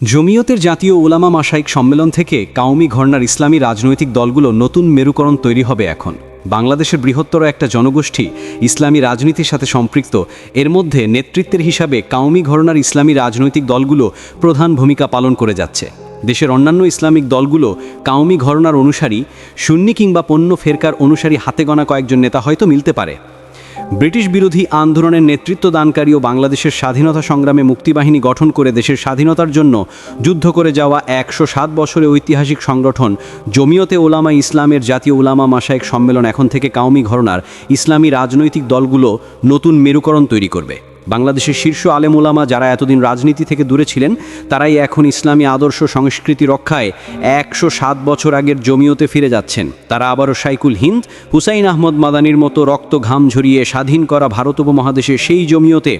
জমিয়তের জাতীয় ওলামা মাসাইক সম্মেলন থেকে কাউমি ঘরনার ইসলামী রাজনৈতিক দলগুলো নতুন মেরুকরণ তৈরি হবে এখন। বাংলাদেশের বৃহত্তর একটা জনগোষ্ঠী ইসলামী রাজনীতির সাথে সম্পৃক্ত। এর মধ্যে নেতৃত্বের হিসাবে কাউমি ঘরনার ইসলামী রাজনৈতিক দলগুলো প্রধান ভূমিকা পালন করে যাচ্ছে। দেশের অন্যান্য ইসলামিক দলগুলো কাউমি ঘরনার অনুসারী, সুন্নি কিংবা পণ্য ফেরকার অনুসারী হাতে গণা কয়েকজন নেতা হয়তো মিলতে পারে। ব্রিটিশ বিরোধী আন্দোলনের নেতৃত্ব দানকারী ও বাংলাদেশের স্বাধীনতা সংগ্রামে মুক্তিবাহিনী গঠন করে দেশের স্বাধীনতার জন্য যুদ্ধ করে যাওয়া একশো সাত বছরের ঐতিহাসিক সংগঠন জমিয়তে ওলামা ইসলামের জাতীয় ওলামা মাসায়েক সম্মেলন এখন থেকে কাউমি ঘরনার ইসলামী রাজনৈতিক দলগুলো নতুন মেরুকরণ তৈরি করবে। বাংলাদেশের শীর্ষ আলেম ওলামা যারা এতদিন রাজনীতি থেকে দূরে ছিলেন, তারাই এখন ইসলামী আদর্শ সংস্কৃতি রক্ষায় একশো সাত বছর আগের জমিয়তে ফিরে যাচ্ছেন। তারা আবারও সাইকুল হিন্দ, হুসাইন আহমদ মাদানির মতো রক্ত ঘাম ঝরিয়ে স্বাধীন করা ভারত উপমহাদেশের সেই জমিয়তে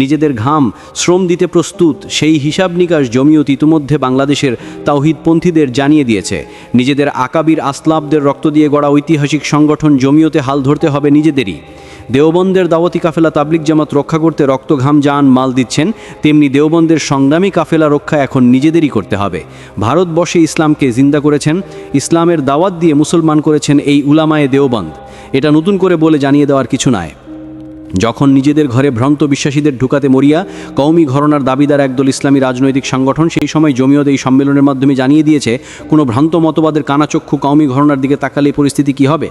নিজেদের ঘাম, শ্রম দিতে প্রস্তুত, সেই হিসাব নিকাশ জমিয়ত ইতিমধ্যে বাংলাদেশের তাওহিদপন্থীদের জানিয়ে দিয়েছে। নিজেদের আকাবির আসলাবদের রক্ত দিয়ে গড়া ঐতিহাসিক সংগঠন জমিয়তে হাল ধরতে হবে নিজেদেরই। দেওবন্দের দাওয়াতি কাফেলা তাবলিক জামাত রক্ষা করতে রক্তঘাম যান মাল দিচ্ছেন, তেমনি দেওবন্দের সংগ্রামী কাফেলা রক্ষা এখন নিজেদেরই করতে হবে। ভারতবর্ষে ইসলামকে জিন্দা করেছেন, ইসলামের দাওয়াত দিয়ে মুসলমান করেছেন এই উলামায়ে দেওবন্দ। এটা নতুন করে বলে জানিয়ে দেওয়ার কিছু নয় যখন নিজেদের ঘরে ভ্রান্ত বিশ্বাসীদের ঢুকাতে মরিয়া কওমি ঘরনার দাবিদার একদল ইসলামী রাজনৈতিক সংগঠন সেই সময় জমিয়ত এই সম্মেলনের মাধ্যমে জানিয়ে দিয়েছে, কোনো ভ্রান্ত মতবাদের কানাচক্ষু কওমি ঘরনার দিকে তাকালে পরিস্থিতি কী হবে?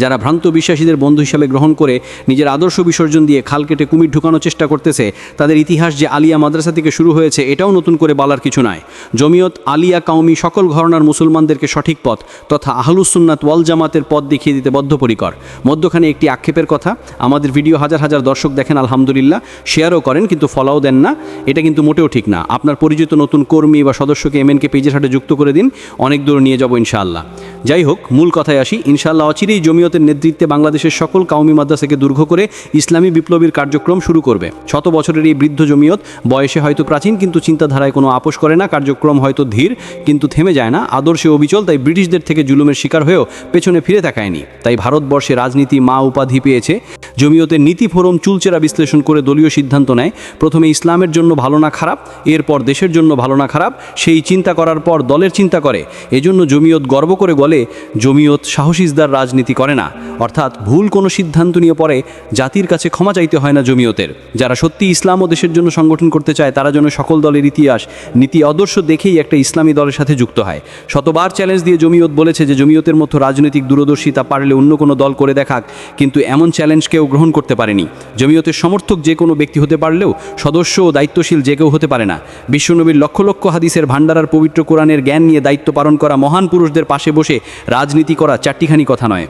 যারা ভ্রান্ত বিশ্বাসীদের বন্ধু হিসাবে গ্রহণ করে নিজের আদর্শ বিসর্জন দিয়ে খাল কেটে কুমির ঢুকানোর চেষ্টা করতেছে, তাদের ইতিহাস যে আলিয়া মাদ্রাসা থেকে শুরু হয়েছে, এটাও নতুন করে বলার কিছু নয় জমিয়ত আলিয়া কাউমি সকল ঘরনার মুসলমানদেরকে সঠিক পথ তথা আহলুসুন্নাত ওয়াল জামাতের পথ দেখিয়ে দিতে বদ্ধপরিকর। মধ্যখানে একটি আক্ষেপের কথা, আমাদের ভিডিও হাজার হাজার দর্শক দেখেন, আলহামদুলিল্লাহ। শেয়ারও করেন, কিন্তু ফলোও দেন না। এটা কিন্তু মোটেও ঠিক না। আপনার পরিচিত নতুন কর্মী বা সদস্যকে এমএনকে পেজের সাথে যুক্ত করে দিন, অনেক দূর নিয়ে যাব ইনশাআল্লাহ। যাই হোক, মূল কথায় আসি। ইনশাল্লাহ অচিরেই জমিয়তের নেতৃত্বে বাংলাদেশের সকল কাউমি মাদ্রাসাকে দুর্ঘ করে ইসলামী বিপ্লবীর কার্যক্রম শুরু করবে। শত বছরের এই বৃদ্ধ জমিয়ত, বয়সে হয়তো প্রাচীন, কিন্তু চিন্তাধারায় কোনো আপোষ করে না, কার্যক্রম হয়তো ধীর, কিন্তু থেমে যায় না। আদর্শে অবিচল, তাই ব্রিটিশদের থেকে জুলুমের শিকার হয়েও পেছনে ফিরে তাকায়নি। তাই ভারতবর্ষে রাজনীতি মা উপাধি পেয়েছে। জমিয়তের নীতি ফোরম চুলচেরা বিশ্লেষণ করে দলীয় সিদ্ধান্ত নেয়। প্রথমে ইসলামের জন্য ভালো না খারাপ, এরপর দেশের জন্য ভালো না খারাপ, সেই চিন্তা করার পর দলের চিন্তা করে। এজন্য জমিয়ত গর্ব করে বলে, জমিয়ত সাহসিসদার রাজনীতি করে না। অর্থাৎ ভুল কোনো সিদ্ধান্ত নিয়ে পরে জাতির কাছে ক্ষমা চাইতে হয় না জমিয়তের। যারা সত্যি ইসলাম ও দেশের জন্য সংগঠন করতে চায়, তারা যেন সকল দলের ইতিহাস, নীতি আদর্শ দেখেই একটা ইসলামী দলের সাথে যুক্ত হয়। শতবার চ্যালেঞ্জ দিয়ে জমিয়ত বলেছে যে, জমিয়তের মতো রাজনৈতিক দূরদর্শিতা পারলে অন্য কোনো দল করে দেখাক, কিন্তু এমন চ্যালেঞ্জ কেউ গ্রহণ করতে পারেনি। জমিয়তের সমর্থক যে কোনো ব্যক্তি হতে পারলেও সদস্য ও দায়িত্বশীল যে কেউ হতে পারে না। বিশ্বনবীর লক্ষ লক্ষ হাদিসের ভাণ্ডারার পবিত্র কোরআনের জ্ঞান নিয়ে দায়িত্ব পালন করা মহান পুরুষদের পাশে বসে রাজনীতি করা চারটিখানি কথা নয়।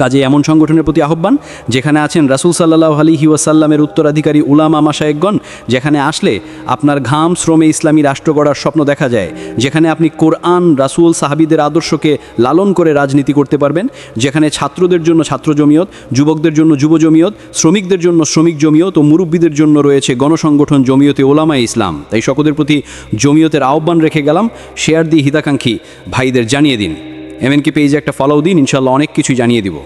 কাজে এমন সংগঠনের প্রতি আহ্বান, যেখানে আছেন রাসুল সাল্লাহ আলিহি ওয়াসাল্লামের উত্তরাধিকারী উলামা মাসায়েকগণ যেখানে আসলে আপনার ঘাম শ্রমে ইসলামী রাষ্ট্র গড়ার স্বপ্ন দেখা যায়, যেখানে আপনি কোরআন, রাসুল, সাহাবিদের আদর্শকে লালন করে রাজনীতি করতে পারবেন, যেখানে ছাত্রদের জন্য ছাত্র জমিয়ত, যুবকদের জন্য যুব জমিয়ত, শ্রমিকদের জন্য শ্রমিক জমিয়ত ও মুরব্বীদের জন্য রয়েছে গণসংগঠন জমিয়তে ওলামা ইসলাম। তাই সকলের প্রতি জমিয়তের আহ্বান রেখে গেলাম। শেয়ার দিয়ে হিতাকাঙ্ক্ষী ভাইদের জানিয়ে দিন। এমনকি পেজে একটা ফলো দিন ইনশাল্লাহ অনেক কিছু জানিয়ে দিব।